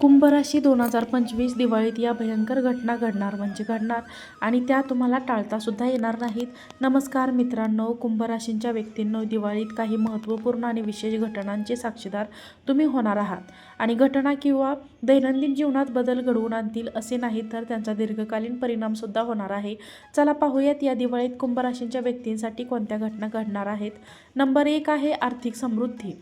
कुंभराशी दोन हजार पंचवीस दिवाळीत या भयंकर घटना घडणार म्हणजे घडणार आणि त्या तुम्हाला टाळतासुद्धा येणार नाहीत. नमस्कार मित्रांनो कुंभराशींच्या व्यक्तींनो दिवाळीत काही महत्त्वपूर्ण आणि विशेष घटनांचे साक्षीदार तुम्ही होणार आहात. आणि घटना किंवा दैनंदिन जीवनात बदल घडवून आणतील असे नाही तर त्यांचा दीर्घकालीन परिणामसुद्धा होणार आहे. चला पाहूयात या दिवाळीत कुंभराशींच्या व्यक्तींसाठी कोणत्या घटना घडणार आहेत. नंबर एक आहे आर्थिक समृद्धी.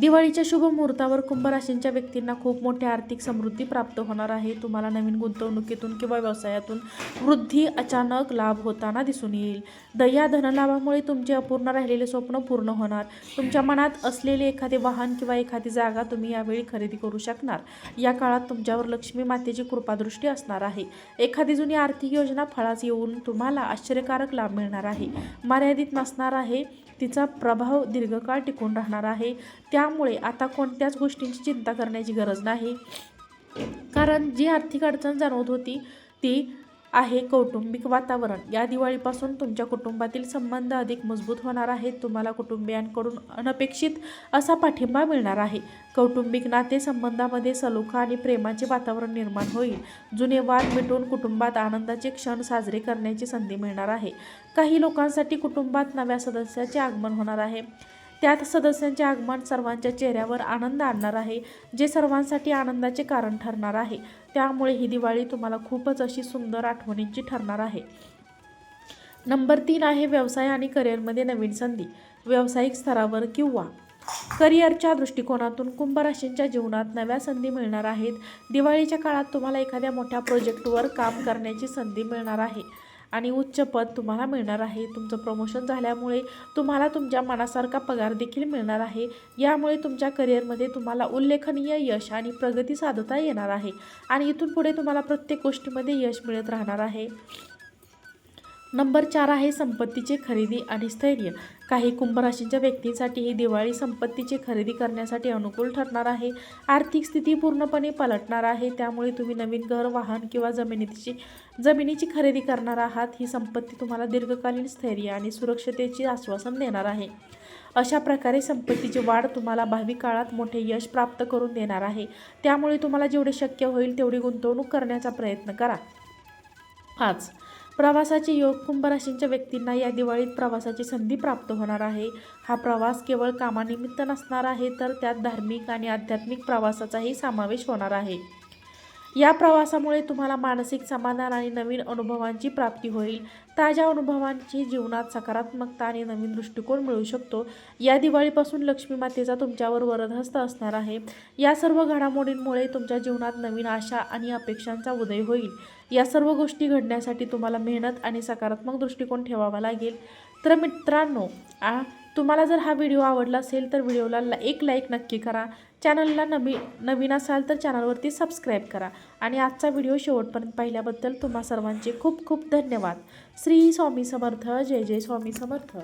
दिवाळीच्या शुभ मुहूर्तावर कुंभ राशींच्या व्यक्तींना खूप मोठी आर्थिक समृद्धी प्राप्त होणार आहे. तुम्हाला नवीन गुंतवणुकीतून किंवा व्यवसायातून वृद्धी अचानक लाभ होताना दिसून येईल. दया धनलाभामुळे तुमचे अपूर्ण राहिलेले स्वप्न पूर्ण होणार. तुमच्या मनात असलेले एखादे वाहन किंवा एखादी जागा तुम्ही यावेळी खरेदी करू शकणार. या काळात तुमच्यावर लक्ष्मी मातेची कृपादृष्टी असणार आहे. एखादी जुनी आर्थिक योजना फळास येऊन तुम्हाला आश्चर्यकारक लाभ मिळणार आहे. मर्यादित नसणार आहे. तिचा प्रभाव दीर्घकाळ टिकून राहणार आहे. त्या त्यामुळे आता कोणत्याच गोष्टींची चिंता करण्याची गरज नाही. कारण जी आर्थिक अडचण जाणवत होती ती आहे कौटुंबिक वातावरण. या दिवाळीपासून तुमच्या कुटुंबातील संबंध अधिक मजबूत होणार आहेत. तुम्हाला कुटुंबियांकडून अनपेक्षित असा पाठिंबा मिळणार आहे. कौटुंबिक नातेसंबंधामध्ये सलोखा आणि प्रेमाचे वातावरण निर्माण होईल. जुने वाद मिटून कुटुंबात आनंदाचे क्षण साजरे करण्याची संधी मिळणार आहे. काही लोकांसाठी कुटुंबात नव्या सदस्याचे आगमन होणार आहे. त्यात सदस्यांचे आगमन सर्वांच्या चेहऱ्यावर आनंद आणणार आहे जे सर्वांसाठी आनंदाचे कारण ठरणार आहे. त्यामुळे ही दिवाळी तुम्हाला खूपच अशी सुंदर आठवणींची ठरणार आहे. नंबर तीन आहे व्यवसाय आणि करिअरमध्ये नवीन संधी व्यावसायिक स्तरावर किंवा करिअरच्या दृष्टिकोनातून कुंभराशींच्या जीवनात नव्या संधी मिळणार आहेत. दिवाळीच्या काळात तुम्हाला एखाद्या मोठ्या प्रोजेक्टवर काम करण्याची संधी मिळणार आहे. आणि उच्च पद तुम्हाला मिळणार आहे. तुमचं प्रमोशन झाल्यामुळे तुम्हाला तुमच्या मनासारखा पगार देखील मिळणार आहे. यामुळे तुमच्या करिअरमध्ये तुम्हाला उल्लेखनीय यश आणि प्रगती साधता येणार आहे. आणि इथून पुढे तुम्हाला प्रत्येक गोष्टीमध्ये यश मिळत राहणार आहे. नंबर चार आहे संपत्तीची खरेदी आणि स्थैर्य. काही कुंभराशींच्या व्यक्तींसाठी ही दिवाळी संपत्तीची खरेदी करण्यासाठी अनुकूल ठरणार आहे. आर्थिक स्थिती पूर्णपणे पलटणार आहे. त्यामुळे तुम्ही नवीन घर वाहन किंवा जमिनीची जमिनीची खरेदी करणार आहात. ही संपत्ती तुम्हाला दीर्घकालीन स्थैर्य आणि सुरक्षतेचे आश्वासन देणार आहे. अशा प्रकारे संपत्तीची वाढ तुम्हाला भावी काळात मोठे यश प्राप्त करून देणार आहे. त्यामुळे तुम्हाला जेवढे शक्य होईल तेवढी गुंतवणूक करण्याचा प्रयत्न करा. पाच. प्रवासाचे योग कुंभ राशींच्या व्यक्तींना या दिवाळीत प्रवासाची संधी प्राप्त होणार आहे. हा प्रवास केवळ कामानिमित्त नसणार आहे तर त्यात धार्मिक आणि आध्यात्मिक प्रवासाचाही समावेश होणार आहे. या प्रवासामुळे तुम्हाला मानसिक समाधान आणि नवीन अनुभवांची प्राप्ती होईल. ताज्या अनुभवांची जीवनात सकारात्मकता आणि नवीन दृष्टिकोन मिळू शकतो. या दिवाळीपासून लक्ष्मी मातेचा तुमच्यावर वरदहस्त असणार आहे. या सर्व घडामोडींमुळे तुमच्या जीवनात नवीन आशा आणि अपेक्षांचा उदय होईल. या सर्व गोष्टी घडण्यासाठी तुम्हाला मेहनत आणि सकारात्मक दृष्टिकोन ठेवावा लागेल. तर मित्रांनो आ तुम्हाला जर हा व्हिडिओ आवडला असेल तर व्हिडिओला एक लाईक नक्की करा. चॅनलला नवी नवीन असाल तर चॅनलवरती सबस्क्राईब करा. आणि आजचा व्हिडिओ शेवटपर्यंत पाहिल्याबद्दल तुम्हा सर्वांचे खूप खूप धन्यवाद. श्री स्वामी समर्थ जय जय स्वामी समर्थ.